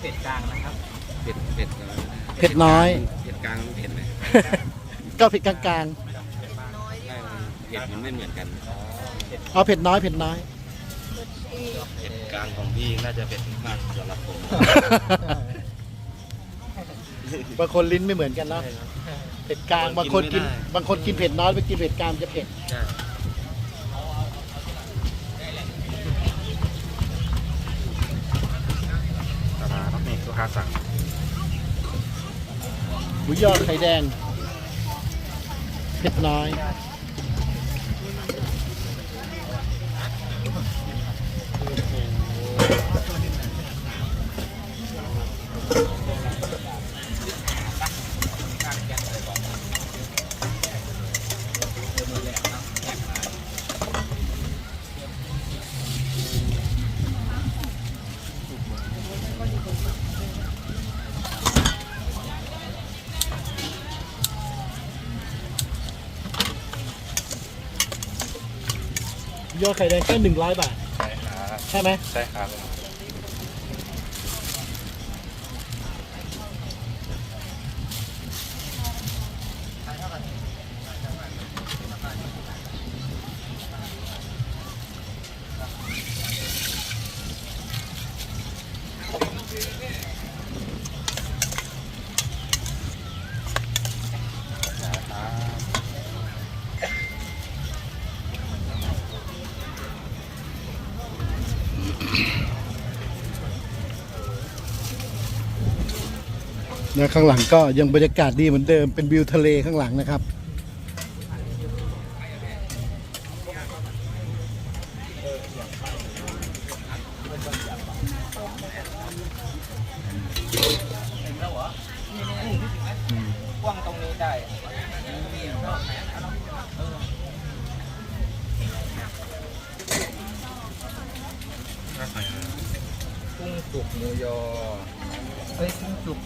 เผ็ดกลางนะครับเผ็ดเผ็ดน้อยเผ็ดน้อยเผ็ดกลางมันเผ็ดไหมก็เผ็ดกลางใช่มันเผ็ดมันไม่เหมือนกัน ๆเอาเผ็ดน้อยเผ็ดน้อย เผ็ดกลางของพี่น่าจะเผ็ดมากสำหรับผมบางคนลิ้นไม่เหมือนกันเนาะเผ็ดกลางบางคนกินบางคนกินเผ็ดน้อยไปกินเผ็ดกลางจะเผ็ด ใช่ ค้าสั่งหมูยอไข่แดงเผ็ดน้อย ยอไข่แดงแค่หนึ่งร้อยบาท ใช่ครับใช่ไหม ใช่ครับ นะข้างหลังก็ยังบรรยากาศดีเหมือนเดิมเป็นวิวทะเลข้างหลังนะครับ กว้างตรงนี้ได้กุ้งสุกหมูยอเอ้ยกุ้งสุก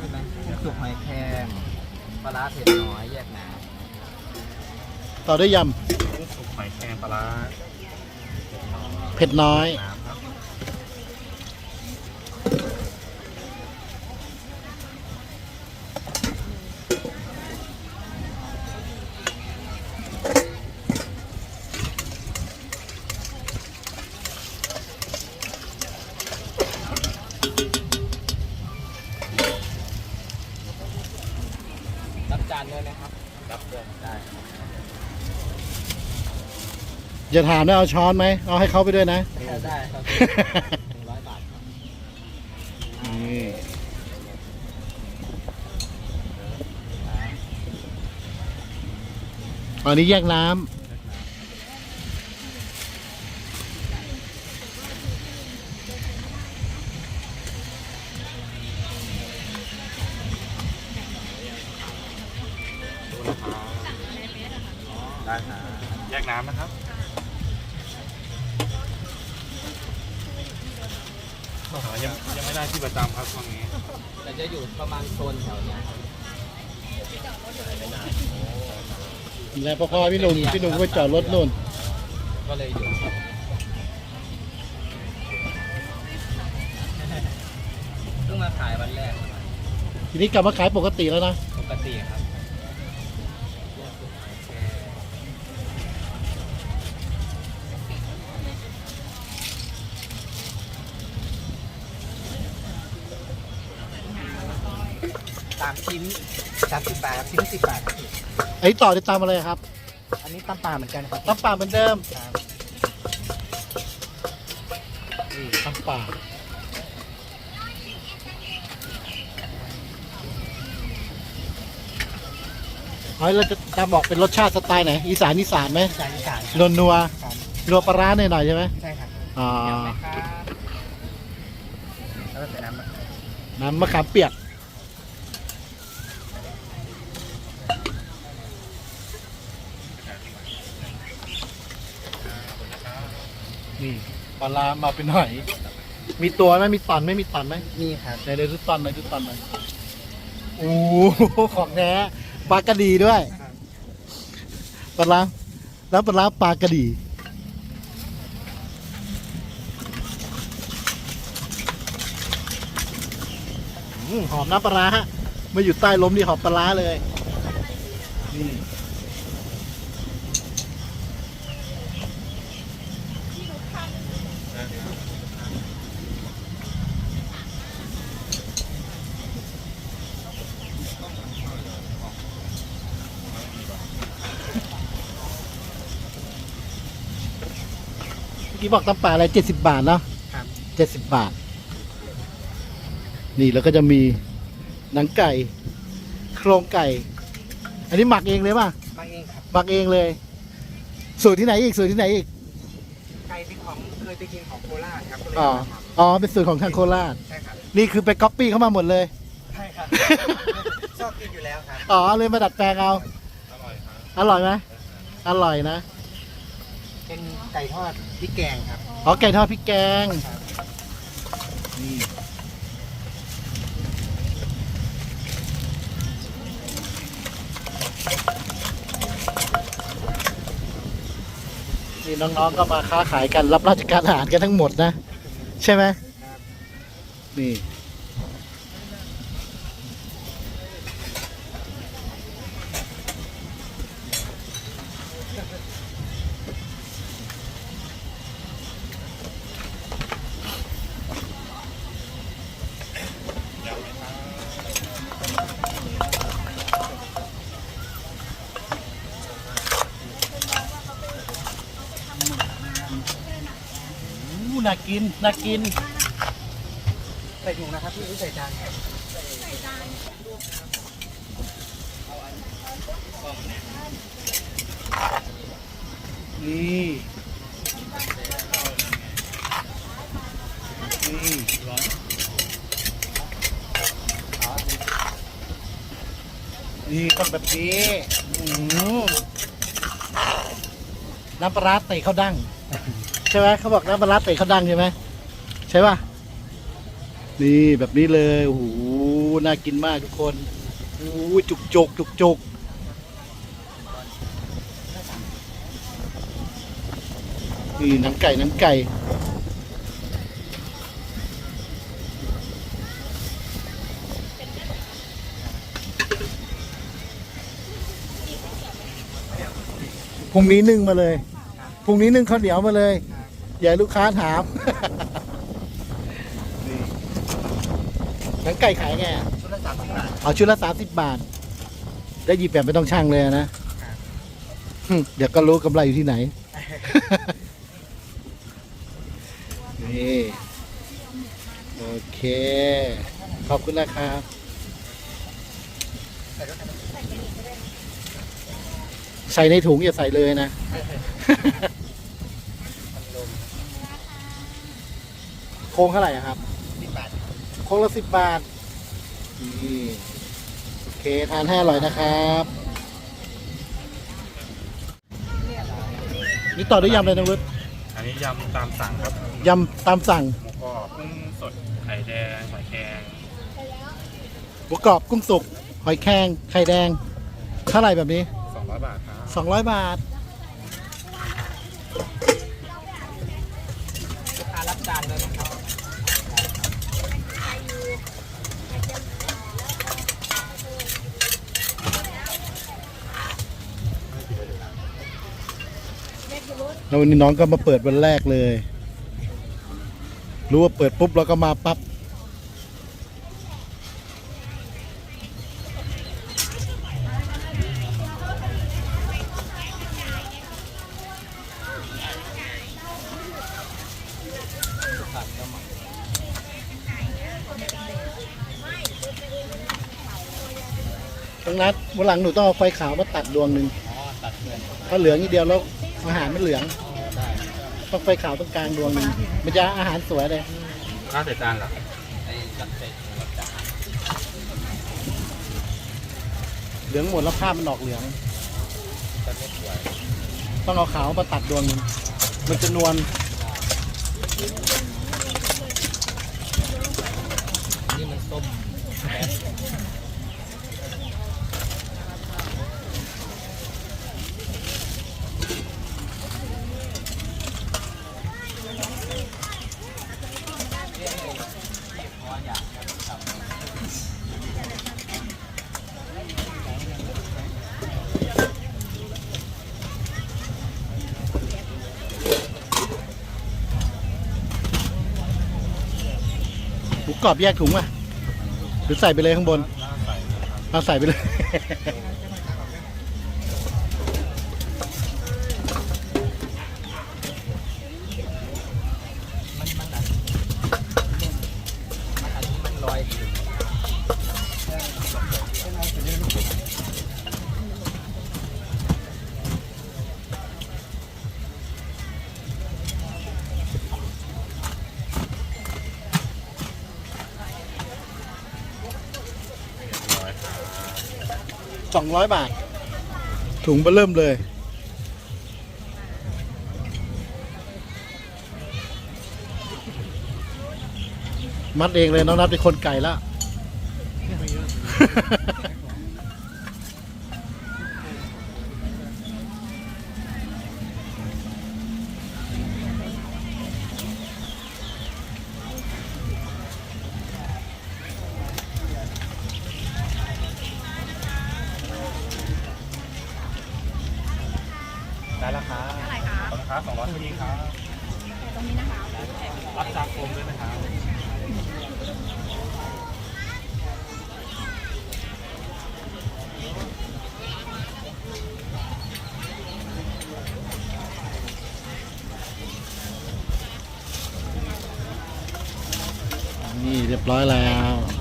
ใช่ไหมกุ้งสุกหอยแครงปลาร้าเผ็ดน้อยแยกน้ต่อด้วยยกุ้งสุกหอยแครงปลาร้าำเผ็ดน้อย น้ อย่าถามนะเอาช้อนไหม เอาให้เขาไปด้วยนะ ได้ครับหนึ่งร้อยบาทครับนี่อันนี้แยกน้ำได้ครับแยกน้ำนะครับ อ๋อยังยังไม่ได้ที่ประจำครับช่วงนี้แต่จะอยู่ประมาณโซนแถวเนี้ยครับแล้วพอพอพี่หนุ่มพี่หนุ่มก็ไปจอดรถนู่นก็เลยอยู่เพิ่งมาขายวันแรกทีนี้กลับมาขายปกติแล้วนะ ปกติครับ ชิ้นสามสิบบาทครับชิ้นสิบบาทครับพี่ไอ้ต่อติดตามอะไรครับอันนี้ตำปลาเหมือนกันครับตำป่าเหมือนเดิมครับนี่ตำป่าเอาเราจะตามบอกเป็นรสชาติสไตล์ไหนอีสานอีสานไหมจานอีสานนวลนัวครับนัวปลาร้าหน่อยหน่อยๆใช่ไหมใช่ครับอ่าเดี๋ยวไหมครับแล้วก็ใส่น้ำมะขามน้ำมะขามเปียก นี่ปลาร้ามาเป็นหอยมีตัวไหมมีตอนไหม่มีตอนไหมนี่ครับไหนเดี๋ยวดูตอนหน่อยดูตอนหน่อยโอ้โหของแท้ปลากระดีด้วยปลาร้าแล้วปลาร้าปลากระดีหือหอมน้ำปลาร้าฮะมาอยู่ใต้ลมนี่หอมปลาร้าเลยนี่ กี้บอกตำป่าอะไรเจ็ดสิบบาทเนาะครับ เจ็ดสิบบาท นี่แล้วก็จะมีหนังไก่ โครงไก่ อันนี้หมักเองเลยป่ะมาเองครับ หมักเองเลย สูตรที่ไหนอีกสูตรที่ไหนอีก ไก่เป็นของเคยไปกินของโคราชครับก็เลยอ๋อ มาทอ๋อเป็นสูตรของทางโคราชำใช่ครับ นี่คือไปก๊อปปี้เข้ามาหมดเลย ใช่ครับ ชอบกินอยู่แล้วครับ อ๋อเลยมาดัดแปลงเอา อร่อยไหมอร่อยนะ เป็นไก่ทอดพริกแกงครับ อ๋อไก่ทอดพริกแกง นี่นี่น้องๆก็มาค้าขายกันรับราชการทหารกันทั้งหมดนะ ใช่ไหมนี่ กินน่ากิน ใส่ถุงนะครับพี่ใส่จานนี่นี่นี่ต้องแบบนี้น้ำปลาร้าเตะข้าวดั้ง ใช่ไหมเขาบอกน้ำปลาร้าเตะข้าวดังใช่ไหมใช่ป่ะนี่แบบนี้เลยโอ้โหน่ากินมากทุกคนโอ้โหจุกจุกจุกจุกนี่หนังไก่หนังไก่พรุ่งนี้นึ่งมาเลย พรุ่งนี้นึ่งข้าวเหนียวมาเลย อย่าให้ลูกค้าถาม นี่หนังไก่ขายไงอะชุดละสามสิบบาทเอาชุดละสามสิบบาท ได้หยิบแบบไม่ต้องช่างเลยนะหึเดี๋ยวก็รู้กำไรอยู่ที่ไหน นี่ โอเค ขอบคุณนะครับ ใส่ในถุงอย่าใส่เลยนะโค้งเท่าไหร่อะครับ สิบบาทโค้งละสิบบาทนี่โอเคทานให้อร่อยนะครับ นี่ต่อด้วยยำเลยนะวุฒอันนี้ยำตามสั่งครับยำตามสั่งหมูกรอบกุ้งสดไข่แดงหอยแครงหมูกรอบกุ้งสุก หอยแครงไข่แดง เท่าไหร่แบบนี้ 200 บาทครับ 200 บาท ลูกค้ารับจานเลยนะครับ แล้ววันนี้น้องก็มาเปิดวันแรกเลย รู้ว่าเปิดปุ๊บเราก็มาปั๊บตรงนั้นวันหลังหนูต้องเอาไฟขาวมาตัดดวงหนึ่งอ๋อตัดเงินถ้าเหลืองนิดเดียวแล้ว อาหารมันเหลือง ต้องไฟขาวตรงกลางดวงหนึ่งมันจะอาหารสวยเลย ข้าวใส่จานเหรอไอ้จัดเสร็จจัดเหลืองหมดแล้วภาพมันออกเหลืองจัดไม่สวยต้องเอาขาวมาตัดดวงหนึ่งมันจะนวล นี่มันส้มแบบ หมู กรอบแยกถุงป่ะหรือใส่ไปเลยข้างบนน่าใส่นะครับเอาใส่ไปเลย มันมันอันมันอันนี้มันลอย ร้อยบาท ถุงเบอร์เริ่มเลย มัดเองเลยน้องนับเป็นคนไก่ละ คะขอบคุณครับสองร้อยพอดีครับตรงนี้นะคะรับจากโฟมด้วยนะครับนี่เรียบร้อยแล้ว